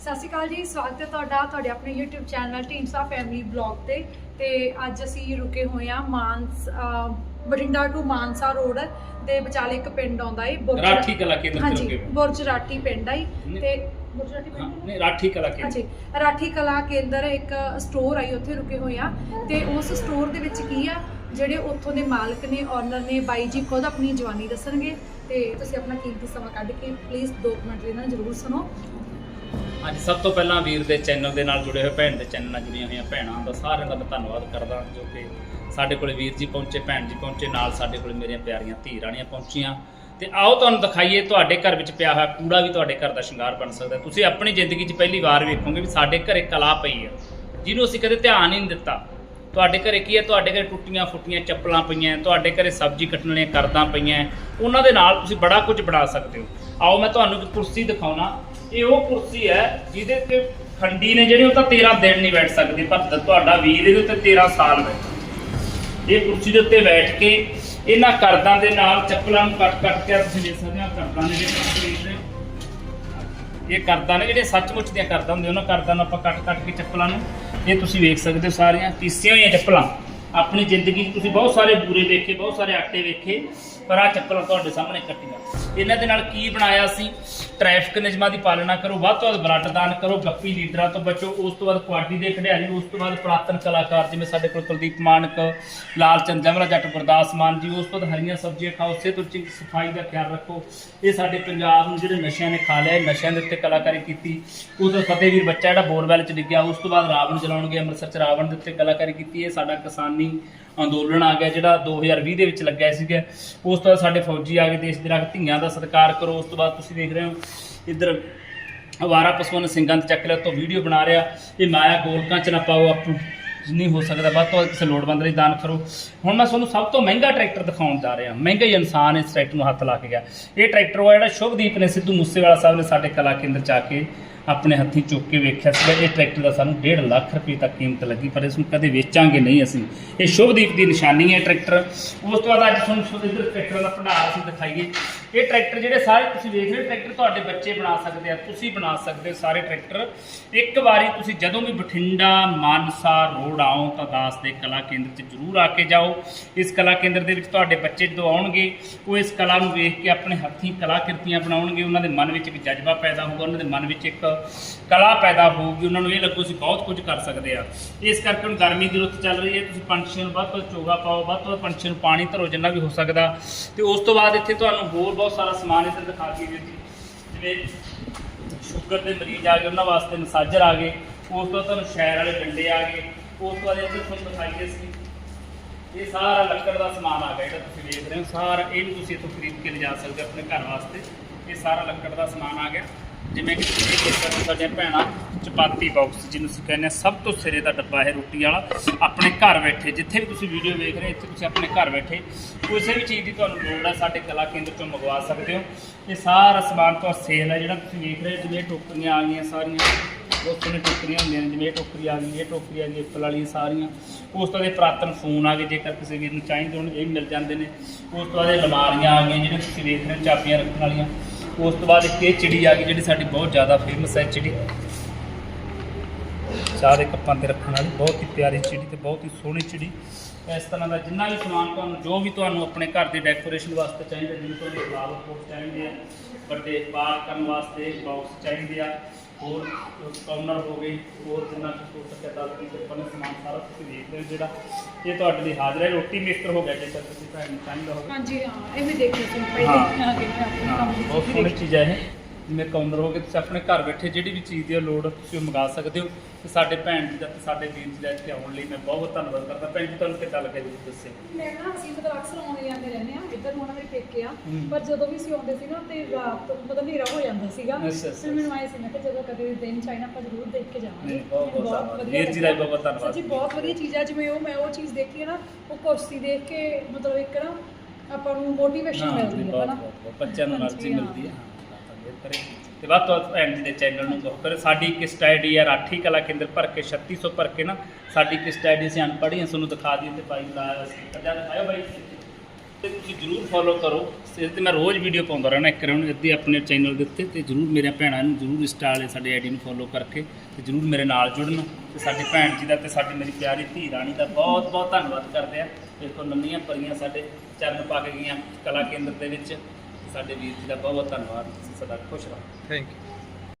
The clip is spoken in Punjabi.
ਸਤਿ ਸ਼੍ਰੀ ਅਕਾਲ ਜੀ ਸਵਾਗਤ ਹੈ ਤੁਹਾਡਾ ਤੁਹਾਡੇ ਆਪਣੇ YouTube channel Dhindsa family blog ਤੇ। ਤੇ ਅੱਜ ਅਸੀਂ ਰੁਕੇ ਹੋਏ ਆ ਮਾਨਸ ਬਠਿੰਡਾ ਟੂ ਮਾਨਸਾ ਰੋਡ ਦੇ ਵਿਚਾਲੇ ਇੱਕ ਪਿੰਡ ਆਉਂਦਾ ਏ ਬੁਰਜ- ਰਾਠੀ ਕਲਾ ਕੇਂਦਰ ਹਾਂਜੀ। ਬੁਰਜ ਰਾਠੀ ਪਿੰਡ ਆਈ। ਤੇ ਬੁਰਜ ਰਾਠੀ ਪਿੰਡ ਨਹੀਂ ਰਾਠੀ ਕਲਾ ਕੇ ਹਾਂਜੀ ਰਾਠੀ ਕਲਾ ਕੇਂਦਰ ਇੱਕ ਸਟੋਰ ਆਈ ਉੱਥੇ ਰੁਕੇ ਹੋਏ ਆ ਤੇ ਉਸ ਸਟੋਰ ਦੇ ਵਿੱਚ ਕੀ ਆ ਜਿਹੜੇ ਉੱਥੋਂ ਦੇ ਮਾਲਕ ਨੇ ਓਨਰ ਨੇ ਬਾਈ ਜੀ ਖੁਦ ਆਪਣੀ ਜਵਾਨੀ ਦੱਸਣਗੇ। ਤੇ ਤੁਸੀਂ ਆਪਣਾ ਕੀਮਤੀ ਸਮਾਂ ਕੱਢ ਕੇ ਪਲੀਜ਼ 2 ਮਿੰਟ ਨਾ ਜਰੂਰ ਸੁਣੋ। ਅੱਜ ਸਭ ਤੋਂ ਪਹਿਲਾਂ ਵੀਰ ਦੇ ਚੈਨਲ ਦੇ ਨਾਲ ਜੁੜੇ ਹੋਏ ਭੈਣ ਦੇ ਚੈਨਲ ਨਾਲ ਜੁੜੀਆਂ ਹੋਈਆਂ ਭੈਣਾਂ ਦਾ ਸਾਰਿਆਂ ਦਾ ਮੈਂ ਧੰਨਵਾਦ ਕਰਦਾ, ਜੋ ਕਿ ਸਾਡੇ ਕੋਲ ਵੀਰ ਜੀ ਪਹੁੰਚੇ, ਭੈਣ ਜੀ ਪਹੁੰਚੇ, ਨਾਲ ਸਾਡੇ ਕੋਲ ਮੇਰੀਆਂ ਪਿਆਰੀਆਂ ਧੀ ਰਾਣੀਆਂ ਪਹੁੰਚੀਆਂ। ਤੇ ਆਓ ਤੁਹਾਨੂੰ ਦਿਖਾਈਏ, ਤੁਹਾਡੇ ਘਰ ਵਿੱਚ ਪਿਆ ਹੋਇਆ ਕੂੜਾ ਵੀ ਤੁਹਾਡੇ ਘਰ ਦਾ ਸ਼ਿੰਗਾਰ ਬਣ ਸਕਦਾ ਤੁਸੀਂ ਆਪਣੀ ਜ਼ਿੰਦਗੀ 'ਚ ਪਹਿਲੀ ਵਾਰ ਵੇਖੋਗੇ ਵੀ ਸਾਡੇ ਘਰੇ ਕਲਾ ਪਈ ਹੈ, ਜਿਹਨੂੰ ਅਸੀਂ ਕਦੇ ਧਿਆਨ ਹੀ ਨਹੀਂ ਦਿੱਤਾ। ਤੁਹਾਡੇ ਘਰੇ ਕੀ ਹੈ? ਤੁਹਾਡੇ ਘਰੇ ਟੁੱਟੀਆਂ ਫੁੱਟੀਆਂ ਚੱਪਲਾਂ ਪਈਆਂ ਤੁਹਾਡੇ ਘਰੇ ਸਬਜ਼ੀ ਕੱਟਣ ਵਾਲੀਆਂ ਕਰਦਾਂ ਪਈਆਂ ਉਹਨਾਂ ਦੇ ਨਾਲ ਤੁਸੀਂ ਬੜਾ ਕੁਝ ਬਣਾ ਸਕਦੇ ਹੋ। ਆਓ, ਮੈਂ ਤੁਹਾਨੂੰ ਇੱਕ ਕੁਰਸੀ ਦਿਖਾਉਣਾ। ਇਹ ਉਹ ਕੁਰਸੀ ਹੈ ਜਿਹਦੇ ਤੇ ਖੰਡੀ ਨੇ ਜਿਹੜੇ, ਉਹ ਤਾਂ 13 ਦਿਨ ਨਹੀਂ ਬੈਠ ਸਕਦੀ, ਪਰ ਤੁਹਾਡਾ ਵੀਰ ਇਹਦੇ ਉੱਤੇ 13 ਸਾਲ ਬੈਠਾ। ਇਹ ਕੁਰਸੀ ਦੇ ਉੱਤੇ ਬੈਠ ਕੇ ਇਹਨਾਂ ਕਰਦਾਂ ਦੇ ਨਾਲ ਚੱਪਲਾਂ ਨੂੰ ਕੱਟ ਕੱਟ ਕੇ ਤੁਸੀਂ ਦੇਖ ਸਕਦੇ ਹੋ ਕਰਦਾਂ ਦੇ ਜਿਹੜੇ ਇਹ ਕਰਦਾਂ ਨੇ ਜਿਹੜੇ ਸੱਚਮੁੱਚ ਦੀਆਂ ਕਰਦਾਂ ਹੁੰਦੀਆਂ, ਉਹਨਾਂ ਕਰਦਾਂ ਨੂੰ ਆਪਾਂ ਕੱਟ ਕੱਟ ਕੇ ਚੱਪਲਾਂ ਨੂੰ ਇਹ ਤੁਸੀਂ ਵੇਖ ਸਕਦੇ ਹੋ ਸਾਰੀਆਂ ਪੀਸੀਆਂ ਹੋਈਆਂ ਚੱਪਲਾਂ। ਆਪਣੀ ਜ਼ਿੰਦਗੀ 'ਚ ਤੁਸੀਂ ਬਹੁਤ ਸਾਰੇ ਬੂਰੇ ਵੇਖੇ, ਬਹੁਤ ਸਾਰੇ ਆਟੇ ਵੇਖੇ। ਪਰ ਆ ਚੱਪਲਾਂ ਤੁਹਾਡੇ ਸਾਹਮਣੇ ਕੱਟੀਆਂ। ਇਹਨਾਂ ਦੇ ਨਾਲ ਕੀ ਬਣਾਇਆ ਸੀ? ਟ੍ਰੈਫਿਕ ਨਿਯਮਾਂ ਦੀ ਪਾਲਣਾ ਕਰੋ, ਵੱਧ ਤੋਂ ਵੱਧ ਬਲੱਡ ਦਾਨ ਕਰੋ ਗੱਪੀ ਲੀਡਰਾਂ ਤੋਂ ਬਚੋ, ਉਸ ਤੋਂ ਬਾਅਦ ਕੁਆਡੀ ਦੇ ਖਿਡਾਰੀ, ਉਸ ਤੋਂ ਬਾਅਦ ਪੁਰਾਤਨ ਕਲਾਕਾਰ, ਜਿਵੇਂ ਸਾਡੇ ਕੋਲ ਕੁਲਦੀਪ ਮਾਨਕ ਲਾਲ ਚੰਦ ਜਮਰਾ, ਜੱਟ ਗੁਰਦਾਸ ਮਾਨ ਜੀ, ਉਸ ਤੋਂ ਬਾਅਦ ਹਰੀਆਂ ਸਬਜ਼ੀਆਂ ਖਾਓ, ਸਿਹਤ ਉੱਚੀ ਸਫ਼ਾਈ ਦਾ ਖਿਆਲ ਰੱਖੋ। ਇਹ ਸਾਡੇ ਪੰਜਾਬ ਨੂੰ ਜਿਹੜੇ ਨਸ਼ਿਆਂ ਨੇ ਖਾ ਲਿਆ ਨਸ਼ਿਆਂ ਦੇ ਉੱਤੇ ਕਲਾਕਾਰੀ ਕੀਤੀ। ਉਸ ਤੋਂ ਫਤਿਹਵੀਰ ਬੱਚਾ ਜਿਹੜਾ ਬੋਰਵੈਲ ਚ ਡਿੱਗਿਆ, ਉਸ ਤੋਂ ਬਾਅਦ ਰਾਵਣ ਜਲਾਉਣਗੇ, ਅੰਮ੍ਰਿਤਸਰ ਚ ਰਾਵਣ ਦੇ ਉੱਤੇ ਕਲਾਕਾਰੀ ਕੀਤੀ। ਇਹ ਸਾਡਾ ਕਿਸਾਨੀ ਅੰਦੋਲਨ ਆ ਗਿਆ, ਜਿਹੜਾ 2020 ਦੇ ਵਿੱਚ ਲੱਗਿਆ ਸੀਗਾ। ਉਸ ਉਸ ਤੋਂ ਬਾਅਦ ਸਾਡੇ ਫੌਜੀ ਆ ਗਏ, ਦੇਸ਼ ਦੇ ਰੱਖ ਧੀਆਂ ਦਾ ਸਤਿਕਾਰ ਕਰੋ, ਉਸ ਤੋਂ ਬਾਅਦ ਤੁਸੀਂ ਦੇਖ ਰਹੇ ਹੋ, ਇੱਧਰ ਅਵਾਰਾ ਪਸ਼ੂਆਂ ਨੂੰ ਸਿੰਘਾਂ ਤੇ ਚੱਕ ਲਿਆ ਤੋਂ ਵੀਡੀਓ ਬਣਾ ਰਿਹਾ, ਇਹ ਮਾਇਆ ਗੋਲਕਾਂ ਚ ਨਾ ਪਾਓ, ਆਪੂ ਨਹੀਂ ਹੋ ਸਕਦਾ, ਵੱਧ ਤੋਂ ਵੱਧ ਕਿਸੇ ਲੋੜਵੰਦ ਲਈ ਦਾਨ ਕਰੋ। ਹੁਣ ਮੈਂ ਤੁਹਾਨੂੰ ਸਭ ਤੋਂ ਮਹਿੰਗਾ ਟਰੈਕਟਰ ਦਿਖਾਉਣ ਜਾ ਰਿਹਾ, ਮਹਿੰਗਾ ਹੀ ਇਨਸਾਨ ਇਸ ਟਰੈਕਟਰ ਨੂੰ ਹੱਥ ਲਾ ਕੇ ਗਿਆ। ਇਹ ਟਰੈਕਟਰ ਉਹ ਜਿਹੜਾ ਸ਼ੁਭਦੀਪ ਨੇ ਸਿੱਧੂ ਮੂਸੇਵਾਲਾ ਸਾਹਿਬ ਨੇ ਸਾਡੇ ਕਲਾ ਕੇਂਦਰ ਚ ਆ ਕੇ ਆਪਣੇ ਹੱਥੀਂ ਚੁੱਕ ਕੇ ਵੇਖਿਆ ਸੀਗਾ, ਇਹ ਟਰੈਕਟਰ ਦਾ ਸਾਨੂੰ 1.5 ਲੱਖ ਰੁਪਏ ਤੱਕ ਕੀਮਤ ਲੱਗੀ, ਪਰ ਇਸ ਨੂੰ ਕਦੇ ਵੇਚਾਂਗੇ ਨਹੀਂ ਅਸੀਂ। ਇਹ ਸ਼ੁਭਦੀਪ ਦੀ ਨਿਸ਼ਾਨੀ ਹੈ ਟਰੈਕਟਰ। ਉਸ ਤੋਂ ਬਾਅਦ ਅੱਜ ਤੁਹਾਨੂੰ ਸ਼ੁਭ ਇੱਧਰ ਟਰੈਕਟਰ ਦਾ ਭੰਡਾਰ ਅਸੀਂ ਦਿਖਾਈਏ। ਇਹ ਟਰੈਕਟਰ ਜਿਹੜੇ ਸਾਰੇ ਤੁਸੀਂ ਵੇਖ ਰਹੇ ਹੋ, ਟਰੈਕਟਰ ਤੁਹਾਡੇ ਬੱਚੇ ਬਣਾ ਸਕਦੇ ਆ, ਤੁਸੀਂ ਬਣਾ ਸਕਦੇ ਹੋ ਸਾਰੇ ਟਰੈਕਟਰ। ਇੱਕ ਵਾਰੀ ਤੁਸੀਂ ਜਦੋਂ ਵੀ ਬਠਿੰਡਾ, ਮਾਨਸਾ, ਰੋਡ ਆਓ ਤਾਂ ਦਾਸ ਦੇ ਕਲਾ ਕੇਂਦਰ 'ਚ ਜ਼ਰੂਰ ਆ ਕੇ ਜਾਓ। ਇਸ ਕਲਾ ਕੇਂਦਰ ਦੇ ਵਿੱਚ ਤੁਹਾਡੇ ਬੱਚੇ ਜਦੋਂ ਆਉਣਗੇ, ਉਹ ਇਸ ਕਲਾ ਨੂੰ ਵੇਖ ਕੇ ਆਪਣੇ ਹੱਥੀਂ ਕਲਾਕ੍ਰਿਤੀਆਂ ਬਣਾਉਣਗੇ। ਉਹਨਾਂ ਦੇ ਮਨ ਵਿੱਚ ਇੱਕ ਜਜ਼ਬਾ ਪੈਦਾ ਹੋਊਗਾ, ਉਹਨਾਂ ਦੇ ਮਨ ਵਿੱਚ ਇੱਕ ਕਲਾ ਪੈਦਾ ਹੋਊਗੀ, ਉਹਨਾਂ ਨੂੰ ਇਹ ਲੱਗੂ ਅਸੀਂ ਬਹੁਤ ਕੁਝ ਕਰ ਸਕਦੇ ਆ ਇਸ ਕਰਕੇ ਹੁਣ ਗਰਮੀ ਦੀ ਰੁੱਤ ਚੱਲ ਰਹੀ ਹੈ, ਤੁਸੀਂ ਪੰਛੀਆਂ ਨੂੰ ਵੱਧ ਤੋਂ ਵੱਧ ਚੋਗਾ ਪਾਓ, ਵੱਧ ਤੋਂ ਵੱਧ ਪੰਛੀਆਂ ਨੂੰ ਪਾਣੀ ਧਰੋ, ਜਿੰਨਾ ਵੀ ਹੋ ਸਕਦਾ। ਤੇ ਉਸ ਤੋਂ ਬਾਅਦ ਇੱਥੇ ਤੁਹਾਨੂੰ ਹੋਰ ਬਹੁਤ ਸਾਰਾ ਸਮਾਨ ਇੱਥੇ ਦਿਖਾ ਕੇ ਜੀ। ਜਿਵੇਂ ਸ਼ੂਗਰ ਦੇ ਮਰੀਜ਼ ਆ ਗਏ, ਉਹਨਾਂ ਵਾਸਤੇ ਮਸਾਜਰ ਆ ਗਏ, ਉਸ ਤੋਂ ਤੁਹਾਨੂੰ ਸ਼ਹਿਰ ਵਾਲੇ ਡੰਡੇ ਆ ਗਏ, ਉਸ ਤੋਂ ਬਾਅਦ ਇੱਥੇ ਤੁਹਾਨੂੰ ਦਿਖਾਈਏ ਸੀ ਇਹ ਸਾਰਾ ਲੱਕੜ ਦਾ ਸਮਾਨ ਆ ਗਿਆ ਜਿਹੜਾ ਤੁਸੀਂ ਵੇਖ ਰਹੇ ਹੋ, ਸਾਰਾ ਇਹ ਵੀ ਤੁਸੀਂ ਇੱਥੋਂ ਖਰੀਦ ਕੇ ਲਿਜਾ ਸਕਦੇ ਹੋ ਆਪਣੇ ਘਰ ਵਾਸਤੇ। ਇਹ ਸਾਰਾ ਲੱਕੜ ਦਾ ਸਮਾਨ ਆ ਗਿਆ। ਜਿਵੇਂ ਕਿ ਤੁਸੀਂ ਦੇਖ ਸਕਦੇ ਹੋ ਸਾਡੀਆਂ ਭੈਣਾਂ ਚਪਾਤੀ ਬਾਕਸ ਜਿਹਨੂੰ ਅਸੀਂ ਕਹਿੰਦੇ ਹਾਂ, ਸਭ ਤੋਂ ਸਿਰੇ ਦਾ ਡੱਬਾ ਹੈ ਰੋਟੀ ਵਾਲਾ। ਆਪਣੇ ਘਰ ਬੈਠੇ, ਜਿੱਥੇ ਵੀ ਤੁਸੀਂ ਵੀਡੀਓ ਵੇਖ ਰਹੇ ਇੱਥੇ ਤੁਸੀਂ ਆਪਣੇ ਘਰ ਬੈਠੇ ਕਿਸੇ ਵੀ ਚੀਜ਼ ਦੀ ਤੁਹਾਨੂੰ ਲੋੜ ਹੈ ਸਾਡੇ ਕਲਾ ਕੇਂਦਰ ਤੋਂ ਮੰਗਵਾ ਸਕਦੇ ਹੋ। ਇਹ ਸਾਰਾ ਸਮਾਨ ਤੋਂ ਸੇਲ ਹੈ, ਜਿਹੜਾ ਤੁਸੀਂ ਵੇਖ ਰਹੇ ਹੋ, ਜਿਵੇਂ ਟੋਕਰੀਆਂ ਆ ਗਈਆਂ ਸਾਰੀਆਂ। ਬਹੁਤ ਸੋਹਣੇ ਟੋਕਰੀਆਂ ਹੁੰਦੀਆਂ ਨੇ, ਜਿਵੇਂ ਇਹ ਟੋਕਰੀ ਆ ਗਈ, ਇਹ ਟੋਕਰੀ ਆ ਗਈ, ਐਪਲ ਵਾਲੀਆਂ ਸਾਰੀਆਂ। ਉਸ ਤੋਂ ਬਾਅਦ ਇਹ ਪੁਰਾਤਨ ਫੋਨ ਆ ਗਏ, ਜੇਕਰ ਕਿਸੇ ਵੀਰ ਨੂੰ ਚਾਹੀਦੇ ਹੋਣ, ਇਹ ਮਿਲ ਜਾਂਦੇ ਨੇ। ਉਸ ਤੋਂ ਬਾਅਦ ਇਹ ਅਲਮਾਰੀਆਂ ਆ ਗਈਆਂ, ਜਿਹੜੀਆਂ ਤੁਸੀਂ ਵੇਖ ਰਹੇ ਹੋ, ਚਾਬੀਆਂ ਰੱਖਣ ਵਾਲੀਆਂ। ਉਸ ਤੋਂ ਬਾਅਦ ਇੱਕ ਇਹ ਚਿੜੀ ਆ ਗਈ ਜਿਹੜੀ ਸਾਡੀ ਬਹੁਤ ਜ਼ਿਆਦਾ ਫੇਮਸ ਹੈ ਚਿੜੀ। ਚਾਹ ਦੇ ਕੱਪਾਂ ਤੇ ਰੱਖਣ ਵਾਲੀ ਬਹੁਤ ਹੀ ਪਿਆਰੀ ਚਿੜੀ ਤੇ ਬਹੁਤ ਹੀ ਸੋਹਣੀ ਚਿੜੀ ਇਸ ਤਰ੍ਹਾਂ ਦਾ ਜਿੰਨਾ ਵੀ ਸਮਾਨ ਤੁਹਾਨੂੰ ਜੋ ਵੀ ਤੁਹਾਨੂੰ ਆਪਣੇ ਘਰ ਦੇ ਡੈਕੋਰੇਸ਼ਨ ਵਾਸਤੇ ਚਾਹੀਦਾ ਜਿਵੇਂ ਤੁਹਾਨੂੰ ਫਲਾਵਰ ਪੋਟ ਚਾਹੀਦੇ ਆ ਵੱਡੇ ਪਾਰਕ ਕਰਨ ਵਾਸਤੇ ਬਾਕਸ ਚਾਹੀਦੇ ਆ ਹੋਰ ਕਾਰਨਰ ਹੋ ਗਏ ਹੋਰ ਜਿੰਨਾ ਕੁ ਹੋ ਸਕੇ ਦਸ ਪੀਸ ਪੰਨ ਸਮਾਨ ਸਾਰਾ ਤੁਸੀਂ ਦੇਖ ਹੋ ਜਿਹੜਾ ਇਹ ਤੁਹਾਡੇ ਲਈ ਹਾਜ਼ਰ ਹੈ ਰੋਟੀ ਮੇਕਰ ਹੋ ਗਿਆ ਜੇਕਰ ਤੁਸੀਂ ਭੈਣ ਨੂੰ ਚਾਹੀਦਾ ਹੋਵੇ ਹਾਂਜੀ ਹਾਂ ਇਹ ਵੀ ਦੇਖਿਓ ਸੀ ਪਹਿਲੇ ਹਾਂ। ਆਪਣੇ ਬਹੁਤ ਸੋਹਣੀ ਦੇਖੀ। ਚੀਜ਼ ਹੈ ਇਹ ਜਿਵੇਂ ਕਾਉਂਟਰ ਹੋ ਗਏ ਤੁਸੀਂ ਆਪਣੇ ਘਰ ਬੈਠੇ ਜਿਹੜੀ ਵੀ ਚੀਜ਼ ਦੀ ਲੋੜ ਤੁਸੀਂ ਮੰਗਾ ਸਕਦੇ ਹੋ। ਤੇ ਸਾਡੇ ਭੈਣ ਜੀ ਦਾ ਤੇ ਸਾਡੇ ਵੀਰ ਜੀ ਦਾ ਇੱਥੇ ਆਉਣ ਲਈ ਮੈਂ ਬਹੁਤ ਬਹੁਤ ਧੰਨਵਾਦ ਕਰਦਾ। ਭੈਣ ਜੀ ਤੁਹਾਨੂੰ ਕਿੱਦਾਂ ਲੱਗਿਆ ਜੀ ਦੱਸਿਓ ਮੈਂ ਨਾ ਅਸੀਂ ਮਤਲਬ ਅਕਸਰ ਆਉਂਦੇ ਜਾਂਦੇ ਰਹਿੰਦੇ ਆ ਇੱਧਰ ਹੁਣ ਮੇਰੇ ਪੇਕੇ ਆ। ਪਰ ਜਦੋਂ ਵੀ ਅਸੀਂ ਆਉਂਦੇ ਸੀ ਨਾ ਤੇ ਰਾਤ ਤੋਂ ਮਤਲਬ ਹਨੇਰਾ ਹੋ ਜਾਂਦਾ ਸੀਗਾ। ਫਿਰ ਮੈਨੂੰ ਆਏ ਸੀ ਮੈਂ ਕਿ ਜਦੋਂ ਕਦੇ ਦਿਨ ਚਾਈਨਾ ਆਪਾਂ ਜ਼ਰੂਰ ਦੇਖ ਕੇ ਜਾਵਾਂਗੇ। ਬਹੁਤ ਵੀਰ ਜੀ ਦਾ ਬਹੁਤ ਬਹੁਤ ਧੰਨਵਾਦ। ਜੀ ਬਹੁਤ ਵਧੀਆ ਚੀਜ਼ ਆ ਜਿਵੇਂ ਉਹ ਮੈਂ ਉਹ ਚੀਜ਼ ਦੇਖੀ ਨਾ ਉਹ ਕੁਰਸੀ ਦੇਖ ਕੇ ਮਤਲਬ ਇੱਕ ਨਾ ਆਪਾਂ ਨੂੰ ਮੋਟੀਵੇਸ਼ਨ ਮਿਲਦੀ ਹੈ ਨਾ ਬੱਚਿਆਂ ਨੂੰ એનર્ਜੀ ਮਿਲਦੀ ਹੈ। ਹਾਂ, ਕਰੇ ਤੇ ਵੱਧ ਤੋਂ ਵੱਧ ਐਂਡ ਜੀ ਦੇ ਚੈਨਲ ਨੂੰ ਫੋਲੋ ਕਰੋ। ਸਾਡੀ ਕਿਸਟ ਆਈਡੀ ਹੈ ਰਾਠੀ ਕਲਾ ਕੇਂਦਰ ਭਰ ਕੇ 3600 ਭਰ ਕੇ ਨਾ ਸਾਡੀ ਕਿਸਟ ਆਈਡੀ ਅਸੀਂ ਅਨਪੜ੍ਹ ਹੀ ਹਾਂ ਤੁਹਾਨੂੰ ਦਿਖਾ ਦਈਏ ਤੇ ਭਾਈ ਲਾਇਆ ਸੀ ਕੱਜਾ ਬਾਈ। ਤੇ ਤੁਸੀਂ ਜਰੂਰ ਫੋਲੋ ਕਰੋ। ਇਸ ਤੇ ਮੈਂ ਰੋਜ਼ ਵੀਡੀਓ ਪਾਉਂਦਾ ਰਹਿਣਾ ਇੱਕ ਰਾਉਂਡ ਅੱਧੀ ਆਪਣੇ ਚੈਨਲ ਦੇ ਉੱਤੇ ਤੇ ਜਰੂਰ ਮੇਰੇ ਭੈਣਾਂ ਨੂੰ ਜਰੂਰ ਇੰਸਟਾ ਵਾਲੇ ਸਾਡੇ ਆਈਡੀ ਨੂੰ ਫੋਲੋ ਕਰਕੇ ਤੇ ਜਰੂਰ ਮੇਰੇ ਨਾਲ ਜੁੜਨ। ਤੇ ਸਾਡੇ ਭੈਣ ਜੀ ਦਾ ਤੇ ਸਾਡੀ ਮੇਰੀ ਪਿਆਰੀ ਧੀ ਰਾਣੀ ਦਾ ਬਹੁਤ ਬਹੁਤ ਧੰਨਵਾਦ ਕਰਦੇ ਆ। ਦੇਖੋ ਨੰਨੀਆਂ ਪਰੀਆਂ ਸਾਡੇ ਚਰਨ ਪਾ ਕੇ ਗਈਆਂ ਕਲਾ ਕੇਂਦਰ ਦੇ ਵਿੱਚ। ਸਾਡੇ ਵੀਰ ਜੀ ਦਾ ਬਹੁਤ ਬਹੁਤ ਧੰਨਵਾਦ। ਤੁਸੀਂ ਸਦਾ ਖੁਸ਼ ਰਹੋ। Thank you